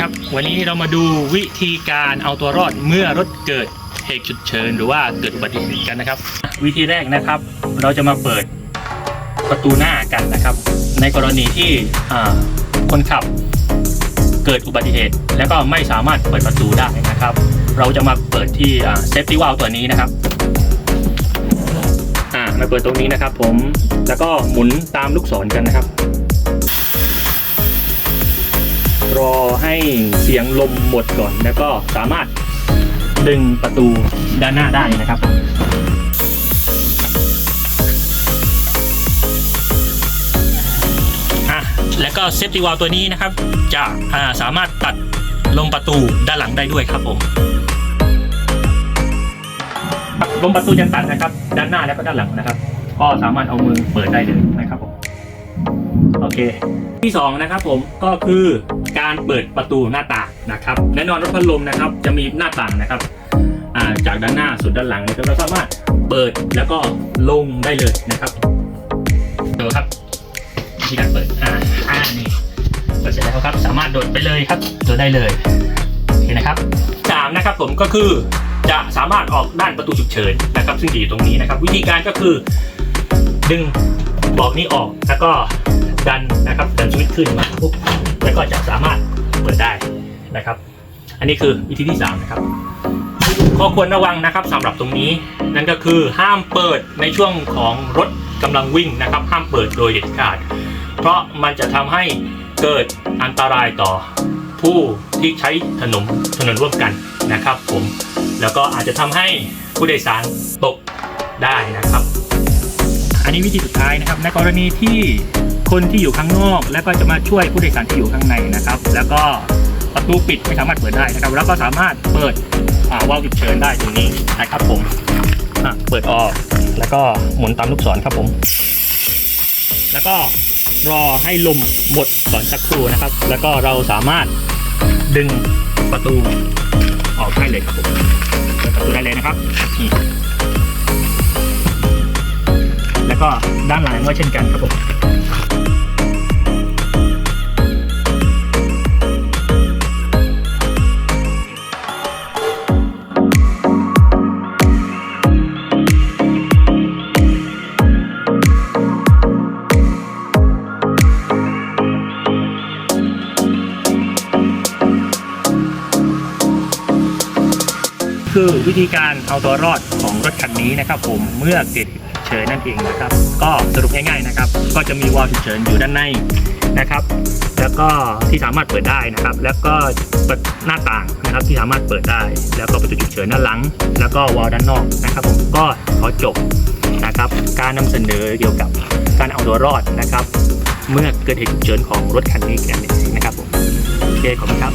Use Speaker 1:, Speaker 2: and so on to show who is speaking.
Speaker 1: ครับ วันนี้เรามาดูวิธีการเอาตัวรอดเมื่อรถเกิดเหตุฉุกเฉินหรือว่าเกิดอุบัติเหตุกันนะครับ วิธีแรกนะครับ เราจะมาเปิดประตูหน้ากันนะครับ ในกรณีที่คนขับเกิดอุบัติเหตุ แล้วก็ไม่สามารถเปิดประตูได้นะครับ เราจะมาเปิดที่เซฟตี้วาลตัวนี้นะครับอ่ามาเปิดตรงนี้นะครับ ผมแล้วก็หมุนตามลูกศรกันนะครับ ให้เสียงลมหมดก่อน แล้วก็สามารถดึงประตูด้านหน้าได้นะครับอะแล้วก็เซฟตี้วาลตัวนี้นะครับ จะาสามารถตัดลมประตูด้านหลังได้ด้วยครับผมลมประตูยังตัดนะครับ ด้านหน้าและก็ด้านหลังนะครับ ก็สามารถเอามือเปิดได้เลยนะครับผม โอเค ที่สองนะครับผมก็คือการเปิดประตูหน้าต่างนะครับแน่นอนรถพัดลมนะครับจะมีหน้าต่างนะครับาจากด้านหน้าสุดด้านหลังนะครับเราสามารถเปิดแล้วก็ลงได้เลยนะครับดูครับวิธีการเปิดอ่าอ่านี่เปิดเสร็จแล้วครับ สามารถโดดไปเลยครับโดดได้เลยโอเคนะครับสามนะครับผมก็คือจะสามารถออกด้านประตูฉุกเฉินนะครับ ซึ่งอยู่ตรงนี้นะครับ วิธีการก็คือดึงบอกนี้ออกแล้วก็ ดันนะครับดันสวิตช์ขึ้นมาปุ๊บแล้วก็จะสามารถเปิดได้นะครับ อันนี้คือวิธีที่สามนะครับข้อควรระวังนะครับสำหรับตรงนี้ นั่นก็คือห้ามเปิดในช่วงของรถกำลังวิ่งนะครับ ห้ามเปิดโดยเด็ดขาด เพราะมันจะทำให้เกิดอันตรายต่อผู้ที่ใช้ถนนถนนร่วมกันนะครับ ผมแล้วก็อาจจะทำให้ผู้โดยสารตกได้นะครับ อันนี้วิธีสุดท้ายนะครับ ในกรณีที่ คนที่อยู่ข้างนอก แล้วก็จะมาช่วยผู้โดยสารที่อยู่ข้างในนะครับ แล้วก็ประตูปิดไม่สามารถเปิดได้นะครับ แล้วก็สามารถเปิดอ่าวาล์วฉุกเฉินได้ตรงนี้นะครับผมอะเปิดออกแล้วก็หมุนตามลูกศรครับผม แล้วก็รอให้ลมหมดก่อนสักครู่นะครับ แล้วก็เราสามารถดึงประตูออกได้เลยครับผมเปิดประตูได้เลยนะครับ แล้วก็ด้านหลังก็เช่นกันครับผม คือวิธีการเอาตัวรอดของรถคันนี้นะครับผมเมื่อเกิดเฉุกเฉินนั่นเองนะครับ ก็สรุปง่ายๆนะครับ ก็จะมีวาล์วฉุกเฉินอยู่ด้านในนะครับ แล้วก็ที่สามารถเปิดได้นะครับ แล้วก็หน้าต่างนะครับที่สามารถเปิดได้ แล้วก็ประตูฉุกเฉินด้านหลัง แล้วก็วาล์วด้านนอกนะครับ ผมก็ขอจบนะครับ การนำเสนอเกี่ยวกับการเอาตัวรอดนะครับ เมื่อเกิดเหตุฉุกเฉินของรถคันนี้กันเองนะครับผมโอเคขอบคุณครับ